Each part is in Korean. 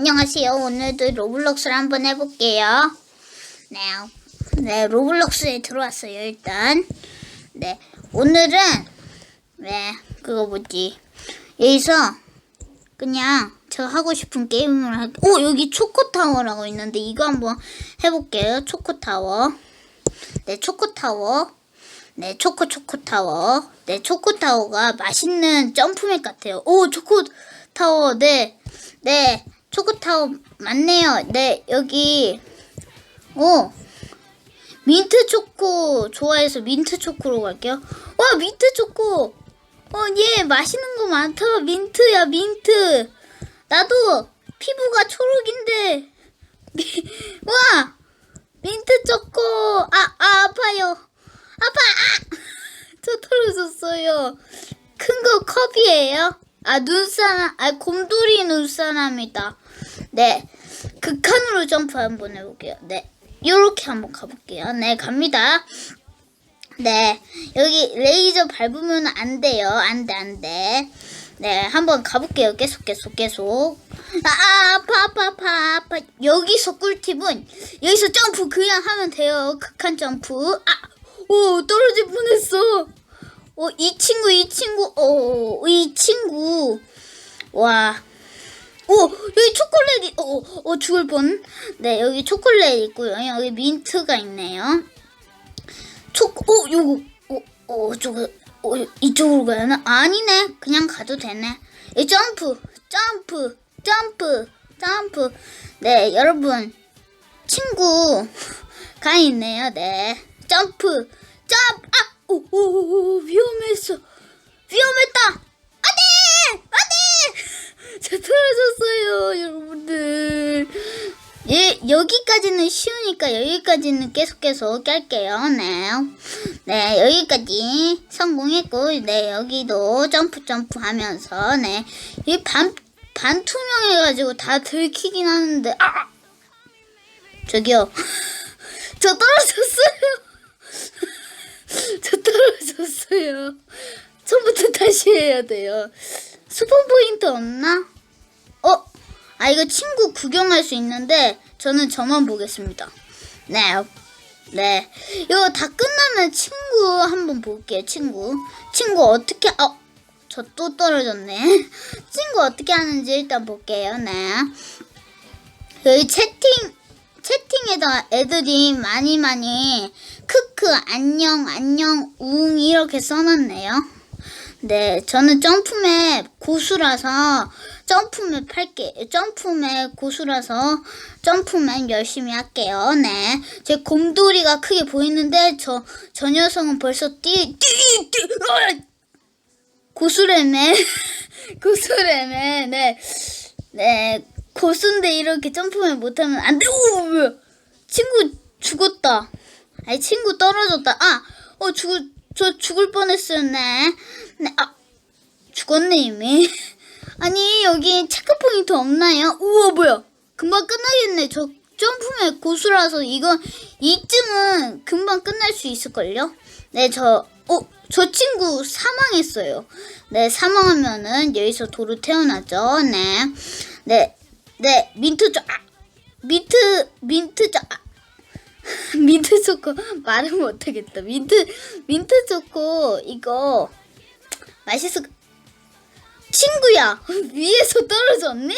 안녕하세요. 오늘도 로블록스를 한번 해볼게요. 네, 네 로블록스에 들어왔어요. 일단 네 오늘은 네 그거 뭐지 여기서 그냥 제가 하고 싶은 게임을 할. 오 여기 초코 타워라고 있는데 이거 한번 해볼게요. 초코 타워. 네 초코 타워. 네 초코 초코 타워. 네 초코 타워가 맛있는 점프맵 같아요. 오 초코 타워. 네. 네. 초코 타워 맞네요. 네. 여기 오 민트 초코 좋아해서 민트 초코로 갈게요. 와 민트 초코. 어, 얘 맛있는 거 많다. 민트야, 민트. 나도 피부가 초록인데. 미- 와! 민트 초코. 아, 아, 아파요. 아파! 아! 저 떨어졌어요. 큰 거 컵이에요? 아, 눈사람, 아, 곰돌이 눈사람이다. 네. 극한으로 점프 한번 해볼게요. 네. 요렇게 한번 가볼게요. 네, 갑니다. 네, 여기 레이저 밟으면 안 돼요. 안 돼, 안 돼. 네, 한번 가볼게요. 계속, 계속, 계속. 아, 아, 아파, 아파, 아파, 아파. 여기서 꿀팁은, 여기서 점프 그냥 하면 돼요. 극한 점프. 아, 오, 떨어질 뻔했어. 어, 이 친구, 이 친구, 어, 이 친구. 와. 오, 여기 초콜릿이, 어, 어, 어, 죽을 뻔. 네, 여기 초콜릿 있고요. 여기 민트가 있네요. 초코, 어, 요거, 어, 어, 저거, 어, 이쪽으로 가야 하나? 아니네. 그냥 가도 되네. 이 점프, 점프, 점프, 점프. 네, 여러분. 친구가 있네요. 네. 점프, 점프, 아, 오, 오, 오, 오, 위험했어. 위험했다. 안 돼! 안 돼! 저 떨어졌어요, 여러분들. 예, 여기까지는 쉬우니까 여기까지는 계속 계속 깔게요. 네. 네, 여기까지 성공했고, 네, 여기도 점프 점프 하면서, 네. 이 반, 반투명해가지고 다 들키긴 하는데, 아! 저기요. 저 떨어졌어요. 저 떨어졌어요. 처음부터 다시 해야 돼요. 스폰 포인트 없나? 어? 아 이거 친구 구경할 수 있는데 저는 저만 보겠습니다. 네. 네. 이거 다 끝나면 친구 한번 볼게요. 친구. 친구 어떻게 어. 저 또 떨어졌네. 친구 어떻게 하는지 일단 볼게요. 네. 여기 채팅 채팅에다 애들이 많이 많이 크크 안녕 안녕 웅 이렇게 써놨네요. 네, 저는 점프맵 고수라서 점프맵 할게. 점프맵 고수라서 점프맵 열심히 할게요. 네, 제 곰돌이가 크게 보이는데 저 저 녀석은 벌써 띠띠띠 고수래매 고수래매 네. 네, 고수인데 이렇게 점프를 못하면 안 돼. 친구 죽었다. 아니, 친구 떨어졌다. 아, 어, 죽을, 저 죽을 뻔했어요, 네. 네, 아, 죽었네, 이미. 아니, 여기 체크포인트 없나요? 우와, 뭐야. 금방 끝나겠네. 저 점프맨 고수라서 이건, 이쯤은 금방 끝날 수 있을걸요? 네, 저, 어, 저 친구 사망했어요. 네, 사망하면은 여기서 도로 태어나죠. 네. 네, 네, 민트 초, 아, 민트, 민트 초, 아, 민트 초코 말은 못하겠다. 민트, 민트 초코 이거 맛있어. 친구야, 위에서 떨어졌니?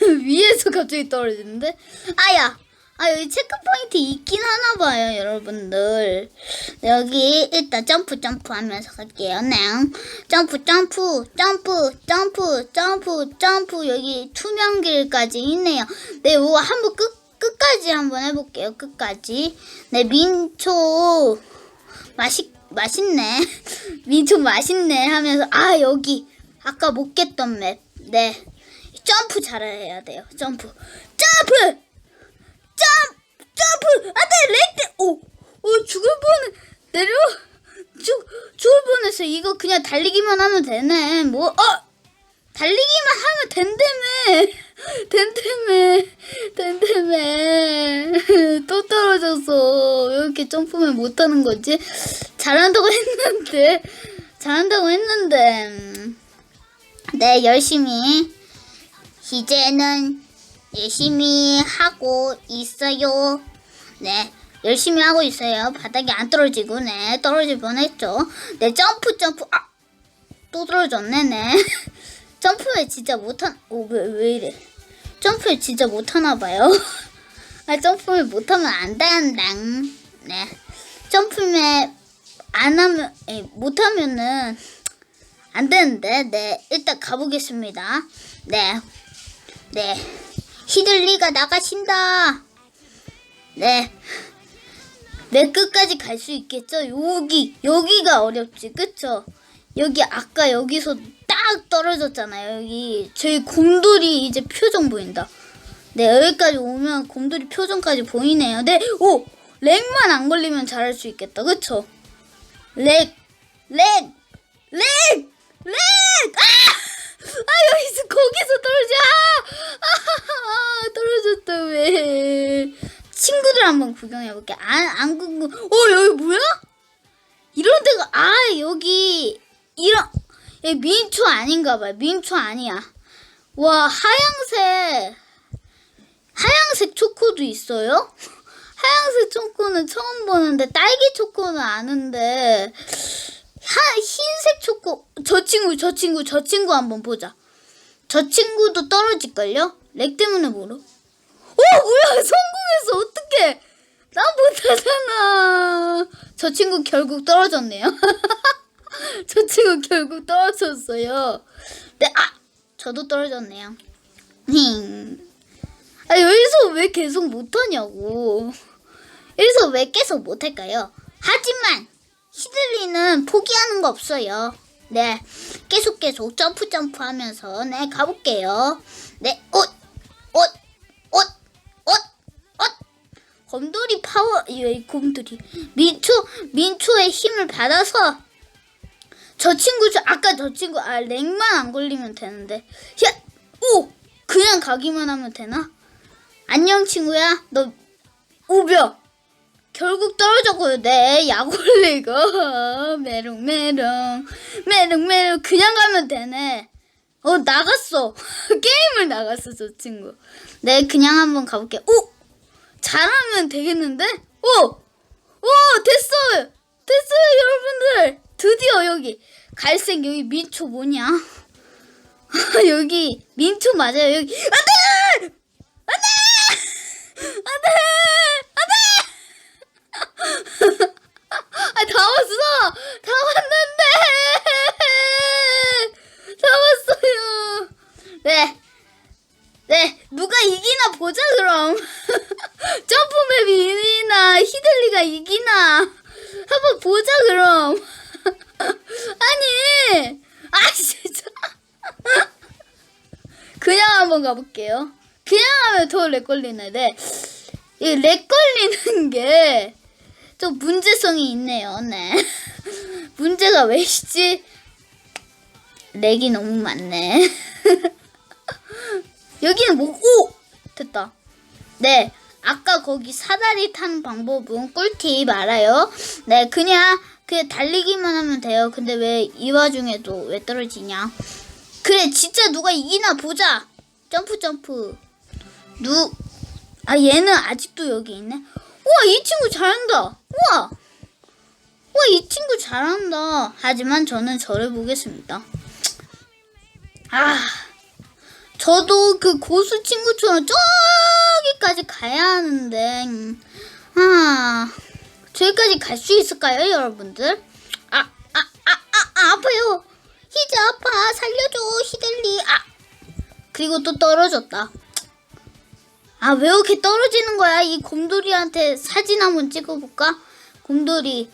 위에서 갑자기 떨어지는데? 아야, 아 여기 체크 포인트 있긴 하나 봐요, 여러분들. 네, 여기 일단 점프 점프 하면서 갈게요. 네. 점프 점프 점프 점프 점프 점프 여기 투명길까지 있네요. 네, 이거 한번 끝 끝까지 한번 해볼게요. 끝까지. 네, 민초 맛있 맛있네. 민초 맛있네 하면서 아 여기 아까 못 깼던 맵. 네. 점프 잘해야 돼요. 점프. 점프! 점! 점프! 안 돼! 렉! 오! 오, 죽을 뻔, 내려! 죽, 죽을 뻔했어. 이거 그냥 달리기만 하면 되네. 뭐, 어! 달리기만 하면 된다며! 된다며! 된다며! 또 떨어졌어. 왜 이렇게 점프만 못하는 거지? 잘한다고 했는데. 잘한다고 했는데. 음. 네, 열심히. 이제는 열심히 하고 있어요. 네, 열심히 하고 있어요. 바닥에 안 떨어지고, 네, 떨어질 뻔했죠. 네, 점프, 점프, 아! 또 떨어졌네, 네. 점프를 진짜 못한, 오, 왜, 왜 이래. 점프를 진짜 못하나 봐요. 아, 점프를 못하면 안 된당. 네. 점프를 안 하면, 에, 못 하면은, 안 되는데, 네. 일단 가보겠습니다. 네. 네. 히들리가 나가신다. 네. 내 끝까지 갈 수 있겠죠? 여기, 여기가 어렵지, 그쵸? 여기 아까 여기서 딱 떨어졌잖아요. 여기 저희 곰돌이 이제 표정 보인다. 네, 여기까지 오면 곰돌이 표정까지 보이네요. 네, 오! 렉만 안 걸리면 잘할 수 있겠다. 그쵸? 렉, 렉, 렉, 렉! 아! 아, 여기서, 거기서 떨어져! 아, 아, 떨어졌다, 왜. 친구들 한번 구경해볼게. 안, 안 궁금, 어, 여기 뭐야? 이런 데가, 아, 여기, 이런, 얘 민초 아닌가 봐요. 민초 아니야. 와, 하양색. 하양색 초코도 있어요? 하양색 초코는 처음 보는데 딸기 초코는 아는데 하, 흰색 초코. 저 친구 저 친구 저 친구 한번 보자. 저 친구도 떨어질걸요? 렉 때문에 뭐로? 오 뭐야? 성공했어. 어떡해. 나 못하잖아. 저 친구 결국 떨어졌네요. 저 친구 결국 떨어졌어요. 네 아 저도 떨어졌네요. 힝. 아, 여기서 왜 계속 못하냐고. 여기서 왜 계속 못할까요? 하지만, 히들리는 포기하는 거 없어요. 네. 계속 계속 점프 점프 하면서, 네, 가볼게요. 네, 옷, 옷, 옷, 옷, 옷. 곰돌이 파워, 이 곰돌이. 민초, 민초의 힘을 받아서, 저 친구, 저, 아까 저 친구, 아, 렉만 안 걸리면 되는데. 야, 오! 그냥 가기만 하면 되나? 안녕 친구야. 너 우벼. 결국 떨어졌고요. 네, 약 올리고 메롱메롱 메롱메롱 그냥 가면 되네. 어 나갔어. 게임을 나갔어 저 친구. 네, 그냥 한번 가볼게. 오, 잘하면 되겠는데? 오, 오 됐어요. 됐어요 여러분들. 드디어 여기 갈색 여기 민초 뭐냐? 여기 민초 맞아요 여기 안 돼 안 돼! 안 돼! 그냥 한번 가볼게요. 그냥 하면 더 렉 걸리네. 네. 이렉 걸리는 게 좀 문제성이 있네요. 네. 문제가 왜 있지? 렉이 너무 많네. 여기는 뭐, 오! 됐다. 네. 아까 거기 사다리 타는 방법은 꿀팁 알아요? 네, 그냥 그 달리기만 하면 돼요. 근데 왜 이 와중에도 왜 떨어지냐? 그래, 진짜 누가 이기나 보자. 점프 점프. 누, 아, 얘는 아직도 여기 있네? 우와, 이 친구 잘한다! 우와! 우와, 이 친구 잘한다. 하지만 저는 저를 보겠습니다. 아, 저도 그 고수 친구처럼 저기까지 가야 하는데, 음, 아, 저기까지 갈 수 있을까요, 여러분들? 아, 아, 아, 아, 아, 아파요! 히즈 아파! 살려줘, 히들리! 아! 그리고 또 떨어졌다. 아, 왜 이렇게 떨어지는 거야? 이 곰돌이한테 사진 한번 찍어볼까? 곰돌이.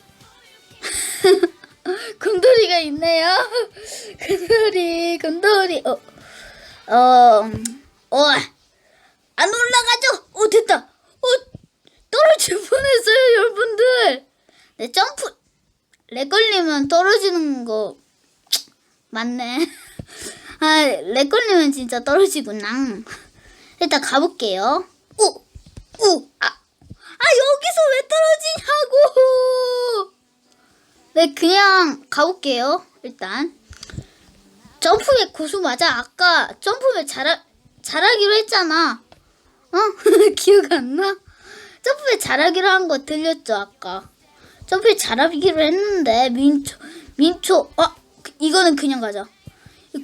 곰돌이가 있네요. 곰돌이, 곰돌이. 어, 어, 어, 안 올라가죠? 어, 됐다. 어, 떨어질 뻔했어요, 여러분들. 네, 점프. 렉 걸리면 떨어지는 거 맞네. 아, 렉 걸리면 진짜 떨어지구나. 일단 가볼게요. 오! 오! 아! 아, 여기서 왜 떨어지냐고! 네, 그냥 가볼게요. 일단. 점프의 고수 맞아. 아까 점프를 잘하, 잘하기로 했잖아. 어? 기억 안 나? 점프 잘하기로 한 거 들렸죠 아까? 점프 잘하기로 했는데 민초 민초 어 이거는 그냥 가자.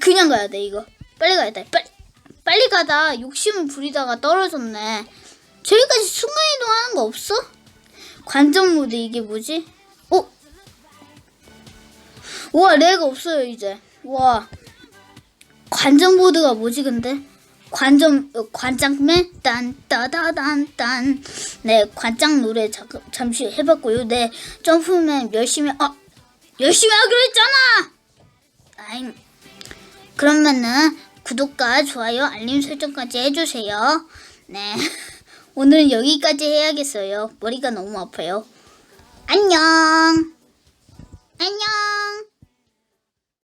그냥 가야 돼 이거. 빨리 가야 돼. 빨리 빨리 가다 욕심을 부리다가 떨어졌네. 저기까지 순간 이동하는 거 없어? 관전 모드 이게 뭐지? 어? 와렉 없어요 이제. 와 관전 모드가 뭐지 근데? 관전 어, 관장맨 딴따다단 딴 네 관장 노래 자, 잠시 해봤고요 네 점프맨 열심히 아 열심히 하기로 했잖아 아잉. 그러면은 구독과 좋아요 알림 설정까지 해주세요. 네. 오늘은 여기까지 해야겠어요. 머리가 너무 아파요. 안녕. 안녕